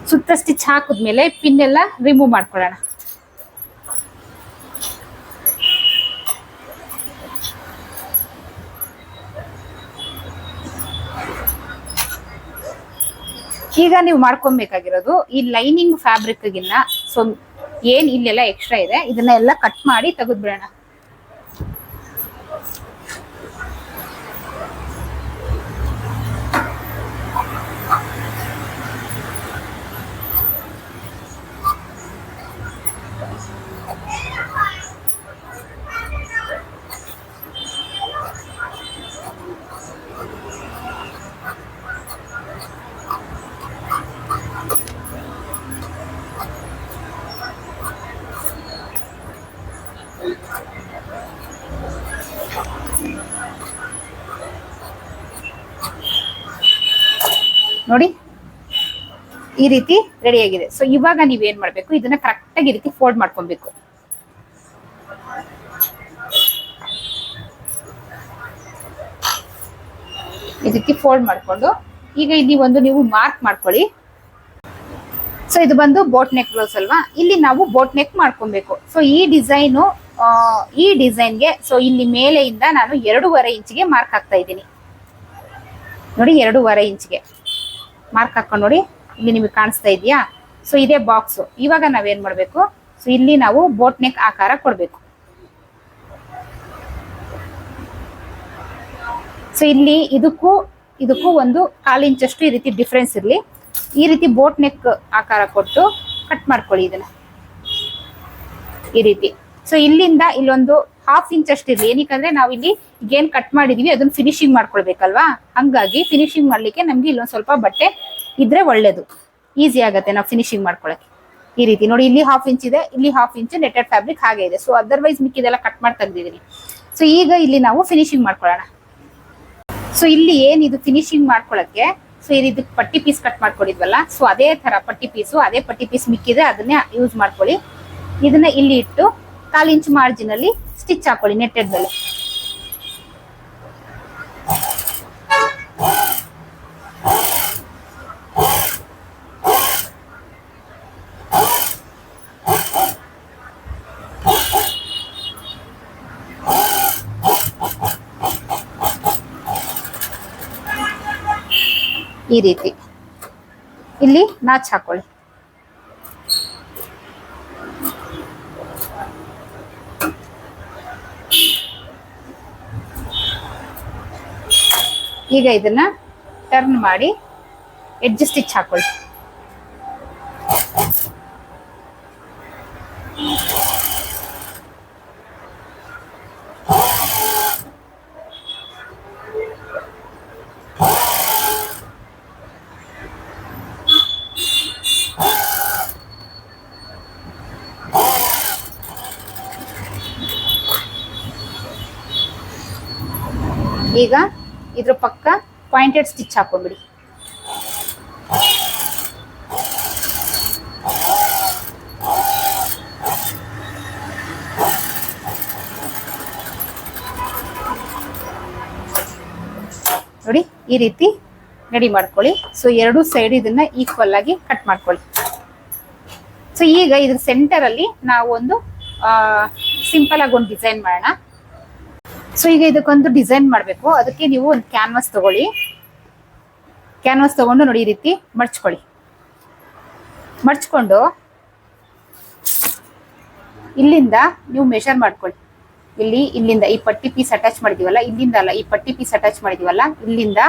ಸುತ್ತ ಹಾಕಿದ್ಮೇಲೆ ಪಿನ್ ಎಲ್ಲ ರಿಮೂವ್ ಮಾಡ್ಕೊಳ್ಳೋಣ. ಈಗ ನೀವು ಮಾಡ್ಕೊಬೇಕಾಗಿರೋದು ಈ ಲೈನಿಂಗ್ ಫ್ಯಾಬ್ರಿಕ್ ಗಿನ್ನ ಸೊ ಏನ್ ಇಲ್ಲೆಲ್ಲ ಎಕ್ಸ್ಟ್ರಾ ಇದೆ ಇದನ್ನ ಎಲ್ಲ ಕಟ್ ಮಾಡಿ ತೆಗೆದ್ಬಿಡೋಣ. ನೋಡಿ, ಈ ರೀತಿ ರೆಡಿ ಆಗಿದೆ. ಸೊ ಇವಾಗ ನೀವೇನ್ ಮಾಡ್ಬೇಕು? ಇದನ್ನ ಕರೆಕ್ಟ್ ಆಗಿ ಈ ರೀತಿ ಫೋಲ್ಡ್ ಮಾಡ್ಕೊಬೇಕು. ರೀತಿ ಫೋಲ್ಡ್ ಮಾಡ್ಕೊಂಡು, ಈಗ ಇಲ್ಲಿ ಒಂದು ನೀವು ಮಾರ್ಕ್ ಮಾಡ್ಕೊಳ್ಳಿ. ಸೊ ಇದು ಬಂದು ಬೋಟ್ ನೆಕ್ ಬ್ಲೌಸ್ ಅಲ್ವಾ? ಇಲ್ಲಿ ನಾವು ಬೋಟ್ ನೆಕ್ ಮಾಡ್ಕೊಬೇಕು. ಸೊ ಈ ಡಿಸೈನು ಈ ಡಿಸೈನ್ಗೆ ಸೊ ಇಲ್ಲಿ ಮೇಲೆಯಿಂದ ನಾನು ಎರಡೂವರೆ ಇಂಚಿಗೆ ಮಾರ್ಕ್ ಹಾಕ್ತಾ ಇದ್ದೀನಿ. ನೋಡಿ, ಎರಡೂವರೆ ಇಂಚಿಗೆ. ಮಾರ್ಕ್ ಹಾಕೊಂಡು ನೋಡಿ, ಇಲ್ಲಿ ನಿಮಗೆ ಕಾಣಿಸ್ತಾ ಇದೆಯಾ? ಸೊ ಇದೇ ಬಾಕ್ಸ್ ಇವಾಗ ನಾವೇನ್ ಮಾಡಬೇಕು? ಸೊ ಇಲ್ಲಿ ನಾವು ಬೋಟ್ ನೆಕ್ ಆಕಾರ ಕೊಡ್ಬೇಕು. ಸೊ ಇಲ್ಲಿ ಇದಕ್ಕೂ ಇದಕ್ಕೂ ಒಂದು ಕಾಲು ಇಂಚಷ್ಟು ಈ ರೀತಿ ಡಿಫ್ರೆನ್ಸ್ ಇರಲಿ. ಈ ರೀತಿ ಬೋಟ್ ನೆಕ್ ಆಕಾರ ಕೊಟ್ಟು ಕಟ್ ಮಾಡ್ಕೊಳ್ಳಿ ಇದನ್ನ. ಈ ರೀತಿ. ಸೊ ಇಲ್ಲಿಂದ ಇಲ್ಲೊಂದು ಹಾಫ್ ಇಂಚ್ ಅಷ್ಟು ಇರಲಿ. ಏನಕ್ಕಂದ್ರೆ ನಾವು ಇಲ್ಲಿ ಏನ್ ಕಟ್ ಮಾಡಿದೀವಿ. ಅದನ್ನ ಫಿನಿಶಿಂಗ್ ಮಾಡ್ಕೊಳ್ಬೇಕಲ್ವಾ? ಹಂಗಾಗಿ ಫಿನಿಶಿಂಗ್ ಮಾಡ್ಲಿಕ್ಕೆ ನಮ್ಗೆ ಇಲ್ಲೊಂದು ಸ್ವಲ್ಪ ಬಟ್ಟೆ ಇದ್ರೆ ಒಳ್ಳೇದು. ಈಸಿ ಆಗತ್ತೆ ನಾವು ಫಿನಿಶಿಂಗ್ ಮಾಡ್ಕೊಳಕ್ಕೆ. ಈ ರೀತಿ. ನೋಡಿ, ಇಲ್ಲಿ ಹಾಫ್ ಇಂಚ್ ಇದೆ. ಇಲ್ಲಿ ಹಾಫ್ ಇಂಚ್ ನೆಟೆಡ್ ಫ್ಯಾಬ್ರಿಕ್ ಹಾಗೆ ಇದೆ. ಸೊ ಅದರ್ವೈಸ್ ಮಿಕ್ಕಿದೆಲ್ಲ ಕಟ್ ಮಾಡಿ ತೆಗ್ದಿದ್ದೀನಿ ಸೊ ಈಗ ಇಲ್ಲಿ ನಾವು ಫಿನಿಶಿಂಗ್ ಮಾಡ್ಕೊಳ್ಳೋಣ. ಸೊ ಇಲ್ಲಿ ಏನಿದು ಫಿನಿಶಿಂಗ್ ಮಾಡ್ಕೊಳಕ್ಕೆ? ಸೊ ಇದು ಪಟ್ಟಿ ಪೀಸ್ ಕಟ್ ಮಾಡ್ಕೊಂಡಿದ್ವಲ್ಲ? ಸೊ ಅದೇ ತರ ಪಟ್ಟಿ ಪೀಸು ಅದೇ ಪಟ್ಟಿ ಪೀಸ್ ಮಿಕ್ಕಿದ್ರೆ ಅದನ್ನೇ ಯೂಸ್ ಮಾಡ್ಕೊಳ್ಳಿ. ಇದನ್ನ ಇಲ್ಲಿ ಇಟ್ಟು, ಕಾಲು ಮಾರ್ಜಿನ್ ಅಲ್ಲಿ ಸ್ಟಿಚ್ ಹಾಕೊಳ್ಳಿ ನೆಟ್ಟೆಡ್ ಮೇಲೆ. ಈ ರೀತಿ. ಇಲ್ಲಿ ನಾಚ್ ಹಾಕೊಳ್ಳಿ. ಈಗ ಇದನ್ನ ಟರ್ನ್ ಮಾಡಿ ಎಡ್ಜ್ ಸ್ಟಿಚ್ ಹಾಕೊಳ್ಳಿ. ಪಕ್ಕ ಪಾಯಿಂಟೆಡ್ ಸ್ಟಿಚ್ ಹಾಕೊಂಡ್ಬಿಡಿ. ನೋಡಿ, ಈ ರೀತಿ ರೆಡಿ ಮಾಡ್ಕೊಳ್ಳಿ. ಸೊ ಎರಡು ಸೈಡ್ ಇದನ್ನ ಈಕ್ವಲ್ ಆಗಿ ಕಟ್ ಮಾಡ್ಕೊಳ್ಳಿ. ಸೊ ಈಗ ಇದ್ರ ಸೆಂಟರ್ ಅಲ್ಲಿ ನಾವು ಒಂದು ಸಿಂಪಲ್ ಆಗಿ ಒಂದು ಡಿಸೈನ್ ಮಾಡೋಣ. ಸೊ ಈಗ ಇದಕ್ಕೊಂದು ಡಿಸೈನ್ ಮಾಡಬೇಕು. ಅದಕ್ಕೆ ನೀವು ಒಂದು ಕ್ಯಾನ್ವಾಸ್ ತಗೊಳ್ಳಿ. ಕ್ಯಾನ್ವಾಸ್ ತಗೊಂಡು ನೋಡಿ ರೀತಿ ಮಡ್ಚ್ಕೊಳ್ಳಿ ಮಡ್ಚ್ಕೊಂಡು ಇಲ್ಲಿಂದ ನೀವು ಮೆಷರ್ ಮಾಡ್ಕೊಳ್ಳಿ. ಇಲ್ಲಿ, ಇಲ್ಲಿಂದ ಈ ಪಟ್ಟಿ ಪೀಸ್ ಅಟ್ಯಾಚ್ ಮಾಡಿದೀವಲ್ಲ, ಇಲ್ಲಿಂದ ಅಲ್ಲ, ಈ ಪಟ್ಟಿ ಪೀಸ್ ಅಟ್ಯಾಚ್ ಮಾಡಿದೀವಲ್ಲ, ಇಲ್ಲಿಂದ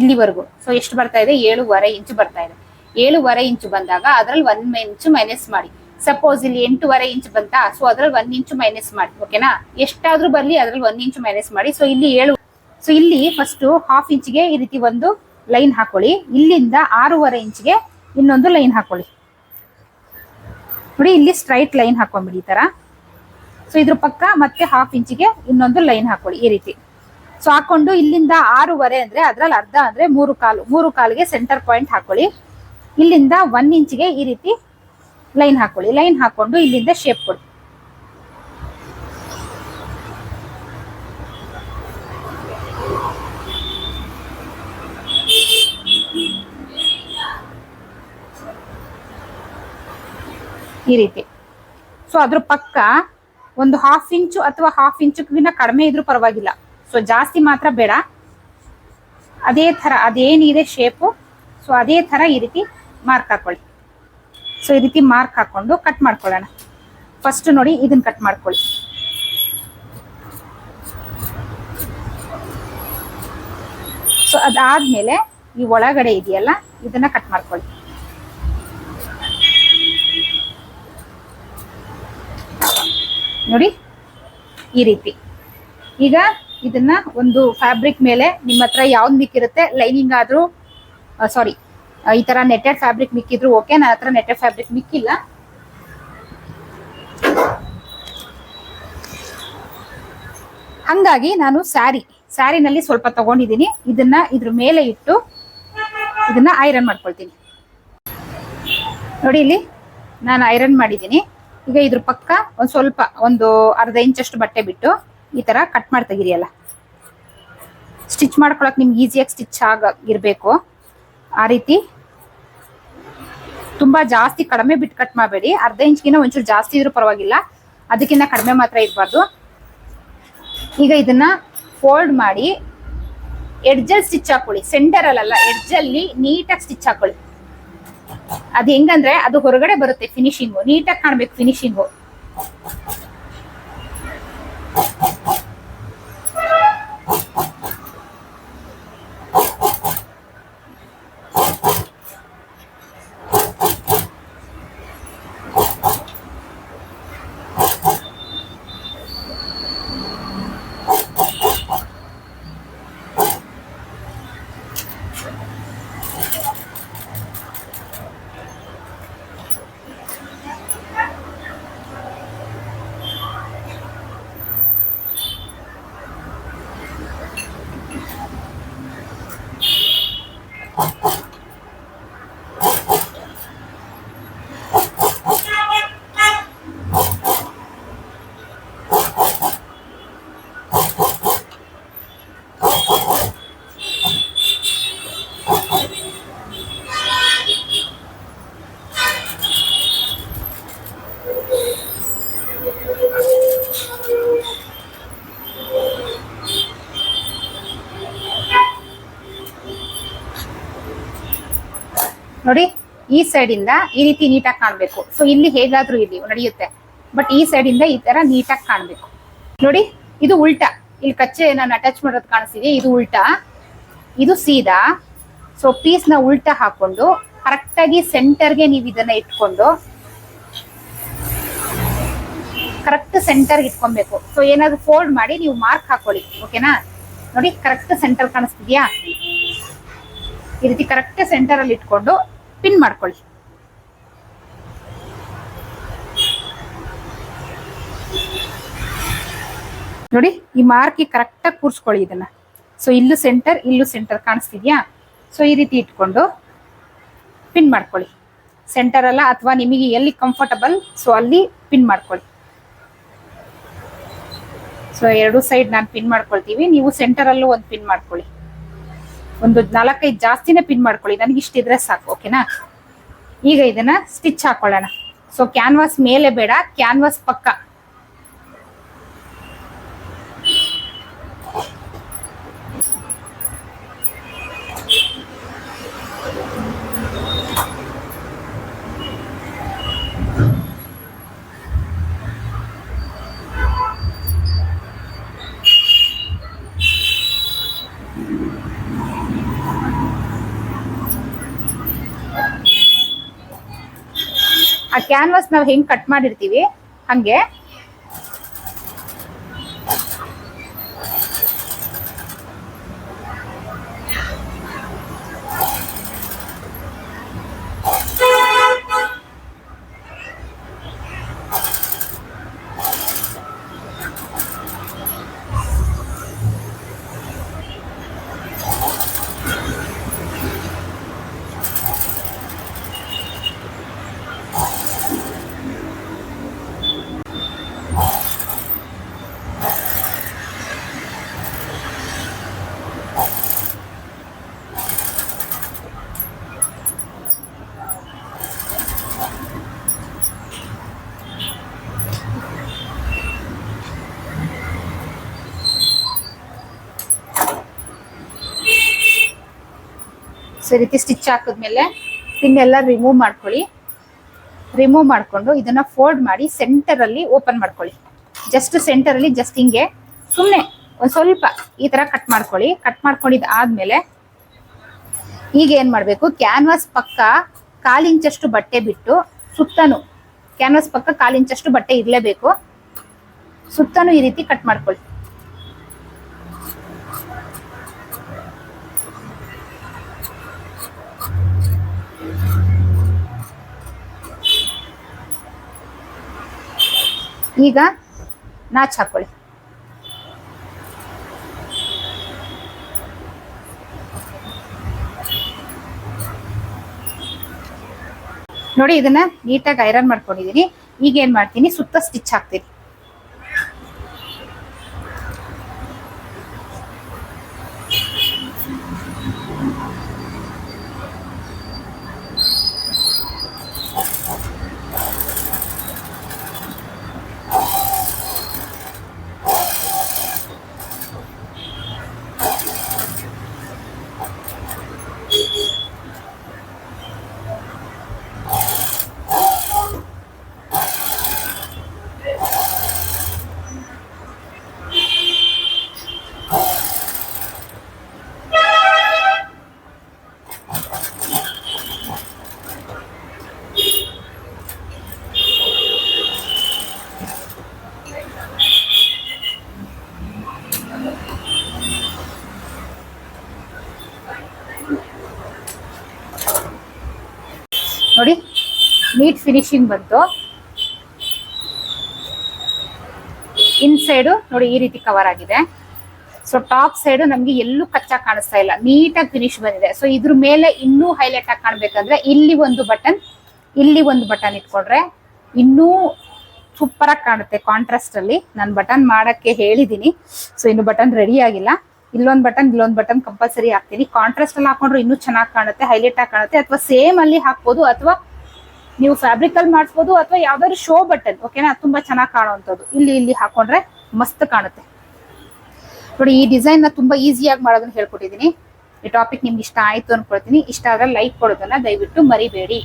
ಇಲ್ಲಿವರೆಗೂ. ಸೊ ಎಷ್ಟು ಬರ್ತಾ ಇದೆ? ಏಳುವರೆ ಇಂಚು ಬರ್ತಾ ಇದೆ. ಏಳುವರೆ ಇಂಚು ಬಂದಾಗ ಅದ್ರಲ್ಲಿ ಒಂದ್ ಇಂಚು ಮೈನಸ್ ಮಾಡಿ. ಸಪೋಸ್ ಇಲ್ಲಿ ಎಂಟೂವರೆ ಇಂಚ್ ಬಂತಾ. ಸೊ ಅದ್ರಲ್ಲಿ ಒಂದ್ ಇಂಚು ಮೈನಸ್ ಮಾಡಿ. ಓಕೆನಾ ಎಷ್ಟಾದ್ರೂ ಬರ್ಲಿ, ಅದ್ರಲ್ಲಿ ಒಂದ್ ಇಂಚು ಮೈನಸ್ ಮಾಡಿ. ಸೊ ಇಲ್ಲಿ ಏಳು ಸೊ ಇಲ್ಲಿ ಫಸ್ಟ್ ಹಾಫ್ ಇಂಚ್ಗೆ ಈ ರೀತಿ ಒಂದು ಲೈನ್ ಹಾಕೊಳ್ಳಿ. ಇಲ್ಲಿಂದ ಆರೂವರೆ ಇಂಚ್ಗೆ ಇನ್ನೊಂದು ಲೈನ್ ಹಾಕೊಳ್ಳಿ. ನೋಡಿ, ಇಲ್ಲಿ ಸ್ಟ್ರೈಟ್ ಲೈನ್ ಹಾಕೊಂಡ್ಬಿಡಿ ಈ ತರ. ಸೊ ಇದ್ರ ಪಕ್ಕ ಮತ್ತೆ ಹಾಫ್ ಇಂಚಿಗೆ ಇನ್ನೊಂದು ಲೈನ್ ಹಾಕೊಳ್ಳಿ ಈ ರೀತಿ. ಸೊ ಹಾಕೊಂಡು ಇಲ್ಲಿಂದ ಆರೂವರೆ ಅಂದ್ರೆ ಅದ್ರಲ್ಲಿ ಅರ್ಧ ಅಂದ್ರೆ ಮೂರು ಕಾಲು ಮೂರು ಕಾಲಿಗೆ ಸೆಂಟರ್ ಪಾಯಿಂಟ್ ಹಾಕೊಳ್ಳಿ. ಇಲ್ಲಿಂದ ಒನ್ ಇಂಚಿಗೆ ಈ ರೀತಿ ಲೈನ್ ಹಾಕೊಳ್ಳಿ, ಲೈನ್ ಹಾಕೊಂಡು ಇಲ್ಲಿಂದ ಶೇಪ್ ಕೊಡಿ. ಈ ರೀತಿ. ಸೊ ಅದ್ರ ಪಕ್ಕ ಒಂದು ಹಾಫ್ ಇಂಚು ಅಥವಾ ಹಾಫ್ ಇಂಚುಕ್ಕಿಂತ ಕಡಿಮೆ ಇದ್ರೂ ಪರವಾಗಿಲ್ಲ. ಸೊ ಜಾಸ್ತಿ ಮಾತ್ರ ಬೇಡ. ಅದೇ ತರ ಅದೇನಿದೆ ಶೇಪು ಸೊ ಅದೇ ತರ ಈ ರೀತಿ ಮಾರ್ಕ್ ಹಾಕೊಳ್ಳಿ. ಸೊ ಈ ರೀತಿ ಮಾರ್ಕ್ ಹಾಕೊಂಡು ಕಟ್ ಮಾಡ್ಕೊಳ್ಳೋಣ. ಫಸ್ಟ್ ನೋಡಿ ಇದನ್ನ ಕಟ್ ಮಾಡ್ಕೊಳ್ಳಿ. ಸೊ ಅದಾದ್ಮೇಲೆ ಈ ಒಳಗಡೆ ಇದೆಯಲ್ಲ, ಇದನ್ನ ಕಟ್ ಮಾಡ್ಕೊಳ್ಳಿ. ನೋಡಿ, ಈ ರೀತಿ. ಈಗ ಇದನ್ನ ಒಂದು ಫ್ಯಾಬ್ರಿಕ್ ಮೇಲೆ ನಿಮ್ಮ ಹತ್ರ ಯಾವ್ದು ಮಿಕ್ಕಿರುತ್ತೆ ಲೈನಿಂಗ್ ಆದ್ರೂ ಸಾರಿ ಈ ತರ ನೆಟೆಡ್ ಫ್ಯಾಬ್ರಿಕ್ ಮಿಕ್ಕಿದ್ರು ಓಕೆ ನನ್ನ ಹತ್ರ ನೆಟೆಡ್ ಫ್ಯಾಬ್ರಿಕ್ ಮಿಕ್ಕಿಲ್ಲ. ಹಂಗಾಗಿ ನಾನು ಸ್ಯಾರಿ, ಸ್ಯಾರಿನಲ್ಲಿ ಸ್ವಲ್ಪ ತಗೊಂಡಿದ್ದೀನಿ. ಇದನ್ನ ಇದ್ರ ಮೇಲೆ ಇಟ್ಟು ಇದನ್ನ ಐರನ್ ಮಾಡ್ಕೊಳ್ತೀನಿ. ನೋಡಿ ಇಲ್ಲಿ ನಾನು ಐರನ್ ಮಾಡಿದ್ದೀನಿ. ಈಗ ಇದ್ರ ಪಕ್ಕ ಒಂದು ಸ್ವಲ್ಪ, ಒಂದು ಅರ್ಧ ಇಂಚಷ್ಟು ಬಟ್ಟೆ ಬಿಟ್ಟು ಈ ತರ ಕಟ್ ಮಾಡಿ ತೆಗಿರಿಯಲ್ಲ ಸ್ಟಿಚ್ ಮಾಡ್ಕೊಳಕ್ ನಿಮ್ಗೆ ಈಸಿಯಾಗಿ ಸ್ಟಿಚ್ ಆಗ, ಇರಬೇಕು. ಆ ರೀತಿ ತುಂಬಾ ಜಾಸ್ತಿ ಕಡಿಮೆ ಬಿಟ್ ಕಟ್ ಮಾಡಬೇಡಿ. ಅರ್ಧ ಇಂಚ್ಗಿನ ಒಂಚೂರು ಜಾಸ್ತಿ ಇದ್ರೂ ಪರವಾಗಿಲ್ಲ. ಅದಕ್ಕಿಂತ ಕಡಿಮೆ ಮಾತ್ರ ಇರಬಾರ್ದು. ಈಗ ಇದನ್ನ ಫೋಲ್ಡ್ ಮಾಡಿ ಎಡ್ಜಲ್ ಸ್ಟಿಚ್ ಹಾಕೊಳ್ಳಿ. ಸೆಂಟರ್ ಅಲ್ಲ ಎಡ್ಜಲ್ಲಿ ನೀಟಾಗಿ ಸ್ಟಿಚ್ ಹಾಕೊಳ್ಳಿ. ಅದು ಹೆಂಗಂದ್ರೆ ಅದು ಹೊರಗಡೆ ಬರುತ್ತೆ ಫಿನಿಶಿಂಗು ನೀಟಾಗಿ ಕಾಣ್ಬೇಕು ಫಿನಿಶಿಂಗು ನೋಡಿ, ಈ ಸೈಡ್ ಇಂದ ಈ ರೀತಿ ನೀಟಾಗಿ ಕಾಣ್ಬೇಕು. ಸೊ ಇಲ್ಲಿ ಹೇಗಾದ್ರೂ ಇಲ್ಲಿ ನಡೆಯುತ್ತೆ. ಬಟ್ ಈ ಸೈಡ್ ಇಂದ ಈ ತರ ನೀಟಾಗಿ ಕಾಣ್ಬೇಕು. ನೋಡಿ, ಇದು ಉಲ್ಟಾ. ಇಲ್ಲಿ ಕಚ್ಚೆ ನಾನು ಅಟ್ಯಾಚ್ ಮಾಡೋದು ಕಾಣಿಸ್ತಿದೆ. ಇದು ಉಲ್ಟಾ. ಇದು ಸೀದಾ. ಸೊ ನ ಉಲ್ಟಾ ಹಾಕೊಂಡು ಕರೆಕ್ಟಾಗಿ ಸೆಂಟರ್ಗೆ ನೀವು ಇದನ್ನ ಇಟ್ಕೊಂಡು ಕರೆಕ್ಟ್ ಸೆಂಟರ್ ಇಟ್ಕೊಬೇಕು. ಸೊ ಏನಾದ್ರು ಫೋಲ್ಡ್ ಮಾಡಿ ನೀವು ಮಾರ್ಕ್ ಹಾಕೊಳ್ಳಿ. ಓಕೆನಾ ನೋಡಿ ಕರೆಕ್ಟ್ ಸೆಂಟರ್ ಕಾಣಿಸ್ತಿದ್ಯಾ? ಈ ರೀತಿ ಕರೆಕ್ಟ್ ಸೆಂಟರ್ ಅಲ್ಲಿ ಇಟ್ಕೊಂಡು ಪಿನ್ ಮಾಡ್ಕೊಳ್ಳಿ. ನೋಡಿ, ಈ ಮಾರ್ಕ್ ಕರೆಕ್ಟಾಗಿ ಕೂರಿಸ್ಕೊಳ್ಳಿ ಇದನ್ನ. ಸೊ ಇಲ್ಲೂ ಸೆಂಟರ್ ಇಲ್ಲೂ ಸೆಂಟರ್ ಕಾಣಿಸ್ತಿದ್ಯಾ? ಸೊ ಈ ರೀತಿ ಇಟ್ಕೊಂಡು ಪಿನ್ ಮಾಡ್ಕೊಳ್ಳಿ. ಸೆಂಟರ್ ಅಲ್ಲ, ಅಥವಾ ನಿಮಗೆ ಎಲ್ಲಿ ಕಂಫರ್ಟಬಲ್ ಸೊ ಅಲ್ಲಿ ಪಿನ್ ಮಾಡ್ಕೊಳ್ಳಿ. ಸೊ ಎರಡು ಸೈಡ್ ನಾನು ಪಿನ್ ಮಾಡ್ಕೊಳ್ತೀವಿ, ನೀವು ಸೆಂಟರ್ ಅಲ್ಲೂ ಒಂದು ಪಿನ್ ಮಾಡ್ಕೊಳ್ಳಿ. ಒಂದು ನಾಲ್ಕೈದು ಜಾಸ್ತಿನೇ ಪಿನ್ ಮಾಡ್ಕೊಳ್ಳಿ. ನನಗೆ ಇಷ್ಟಿದ್ರೆ ಸಾಕು ಓಕೆನಾ ಈಗ ಇದನ್ನ ಸ್ಟಿಚ್ ಹಾಕೊಳ್ಳೋಣ. ಸೊ ಕ್ಯಾನ್ವಾಸ್ ಮೇಲೆ ಬೇಡ ಕ್ಯಾನ್ವಾಸ್ ಪಕ್ಕ. ಕ್ಯಾನ್ವಾಸ್ ನಾವು ಹೆಂಗ್ ಕಟ್ ಮಾಡಿರ್ತೀವಿ ಹಂಗೆ ಸೊ ಈ ರೀತಿ ಸ್ಟಿಚ್ ಹಾಕಿದ್ಮೇಲೆ ಪಿನ್ ಎಲ್ಲ ರಿಮೂವ್ ಮಾಡ್ಕೊಳ್ಳಿ. ರಿಮೂವ್ ಮಾಡಿಕೊಂಡು ಇದನ್ನ ಫೋಲ್ಡ್ ಮಾಡಿ ಸೆಂಟರ್ ಅಲ್ಲಿ ಓಪನ್ ಮಾಡ್ಕೊಳ್ಳಿ. ಜಸ್ಟ್ ಸೆಂಟರ್ ಅಲ್ಲಿ ಜಸ್ಟ್ ಹಿಂಗೆ ಸುಮ್ಮನೆ ಒಂದು ಸ್ವಲ್ಪ ಈ ತರ ಕಟ್ ಮಾಡ್ಕೊಳ್ಳಿ. ಕಟ್ ಮಾಡ್ಕೊಂಡಿದ್ದು ಆದಮೇಲೆ ಈಗ ಏನು ಮಾಡಬೇಕು? ಕ್ಯಾನ್ವಾಸ್ ಪಕ್ಕ ಕಾಲಿಂಚಷ್ಟು ಬಟ್ಟೆ ಬಿಟ್ಟು ಸುತ್ತನು ಕ್ಯಾನ್ವಾಸ್ ಪಕ್ಕ ಕಾಲಿಂಚಷ್ಟು ಬಟ್ಟೆ ಇರಲೇಬೇಕು. ಸುತ್ತನು ಈ ರೀತಿ ಕಟ್ ಮಾಡ್ಕೊಳ್ಳಿ. ಈಗ ನಾಚ್ ಹಾಕೊಳ್ಳಿ. ನೋಡಿ ಇದನ್ನ ನೀಟಾಗಿ ಐರನ್ ಮಾಡ್ಕೊಂಡಿದ್ದೀನಿ ಈಗ ಏನ್ ಮಾಡ್ತೀನಿ? ಸುತ್ತ ಸ್ಟಿಚ್ ಹಾಕ್ತೀನಿ. ಫಿನಿಶಿಂಗ್ ಬಂತು. ಇನ್ಸೈಡು ನೋಡಿ ಈ ರೀತಿ ಕವರ್ ಆಗಿದೆ. ಸೊ ಟಾಪ್ ಸೈಡ್ ನಮ್ಗೆ ಎಲ್ಲೂ ಕಚ್ಚಾ ಕಾಣಿಸ್ತಾ ಇಲ್ಲ. ನೀಟಾಗಿ ಫಿನಿಶ್ ಬಂದಿದೆ. ಸೊ ಇದ್ರ ಮೇಲೆ ಇನ್ನೂ ಹೈಲೈಟ್ ಆಗಿ ಕಾಣ್ಬೇಕಂದ್ರೆ ಇಲ್ಲಿ ಒಂದು ಬಟನ್ ಇಲ್ಲಿ ಒಂದು ಬಟನ್ ಇಟ್ಕೊಂಡ್ರೆ ಇನ್ನೂ ಸೂಪರ್ ಆಗಿ ಕಾಣುತ್ತೆ ಕಾಂಟ್ರಾಸ್ಟ್ ಅಲ್ಲಿ. ನಾನು ಬಟನ್ ಮಾಡಕ್ಕೆ ಹೇಳಿದೀನಿ. ಸೊ ಇನ್ನು ಬಟನ್ ರೆಡಿ ಆಗಿಲ್ಲ. ಇಲ್ಲೊಂದು ಬಟನ್ ಇಲ್ಲೊಂದು ಬಟನ್ ಕಂಪಲ್ಸರಿ ಹಾಕ್ತೀನಿ. ಕಾಂಟ್ರಾಸ್ಟ್ ಅಲ್ಲಿ ಹಾಕೊಂಡ್ರೆ ಇನ್ನೂ ಚೆನ್ನಾಗಿ ಕಾಣುತ್ತೆ ಹೈಲೈಟ್ ಆಗಿ ಕಾಣುತ್ತೆ. ಅಥವಾ ಸೇಮ್ ಅಲ್ಲಿ ಹಾಕ್ಬೋದು ಅಥವಾ ನೀವು ಫ್ಯಾಬ್ರಿಕ್ ಅಲ್ಲಿ ಮಾಡಿಸ್ಬೋದು ಅಥವಾ ಯಾವ್ದಾದ್ರು ಶೋ ಬಟನ್ ಓಕೆನಾ ತುಂಬಾ ಚೆನ್ನಾಗಿ ಕಾಣುವಂಥದ್ದು. ಇಲ್ಲಿ ಇಲ್ಲಿ ಹಾಕೊಂಡ್ರೆ ಮಸ್ತ್ ಕಾಣುತ್ತೆ. ನೋಡಿ, ಈ ಡಿಸೈನ್ನ ತುಂಬಾ ಈಸಿಯಾಗಿ ಮಾಡೋದನ್ನ ಹೇಳ್ಕೊಟ್ಟಿದ್ದೀನಿ. ಈ ಟಾಪಿಕ್ ನಿಮ್ಗೆ ಇಷ್ಟ ಆಯ್ತು ಅನ್ಕೊಳ್ತೀನಿ. ಇಷ್ಟ ಆದ್ರೆ ಲೈಕ್ ಕೊಡೋದನ್ನ ದಯವಿಟ್ಟು ಮರಿಬೇಡಿ.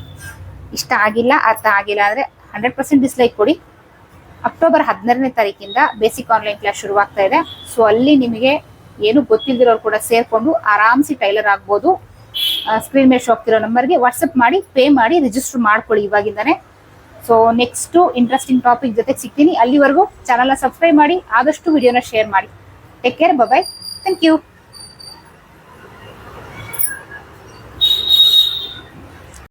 ಇಷ್ಟ ಆಗಿಲ್ಲ, ಅರ್ಥ ಆಗಿಲ್ಲ ಅಂದ್ರೆ ಹಂಡ್ರೆಡ್ ಪರ್ಸೆಂಟ್ ಡಿಸ್ಲೈಕ್ ಕೊಡಿ. ಅಕ್ಟೋಬರ್ ಹದಿನಾರನೇ ತಾರೀಕಿಂದ ಬೇಸಿಕ್ ಆನ್ಲೈನ್ ಕ್ಲಾಸ್ ಶುರುವಾಗ್ತಾ ಇದೆ. ಸೊ ಅಲ್ಲಿ ನಿಮಗೆ ಏನು ಗೊತ್ತಿಲ್ದಿರೋರು ಕೂಡ ಸೇರ್ಕೊಂಡು ಆರಾಮ್ಸಿ ಟೈಲರ್ ಆಗ್ಬೋದು. ಸ್ಕ್ರೀನ್ ಮೇಲೆ ಶೋ ಆಗ್ತಿರೋ ನಂಬರ್ಗೆ ವಾಟ್ಸಪ್ ಮಾಡಿ ಪೇ ಮಾಡಿ ರಿಜಿಸ್ಟರ್ ಮಾಡ್ಕೊಳ್ಳಿ ಇವಾಗಿಂದಾನೆ. ಸೊ ನೆಕ್ಸ್ಟ್ ಇಂಟ್ರೆಸ್ಟಿಂಗ್ ಟಾಪಿಕ್ ಜೊತೆ ಸಿಗ್ತೀನಿ. ಅಲ್ಲಿವರೆಗೂ ಚಾನಲ್ನ ಸಬ್ಸ್ಕ್ರೈಬ್ ಮಾಡಿ, ಆದಷ್ಟು ವಿಡಿಯೋನ ಶೇರ್ ಮಾಡಿ. Take care bye thank you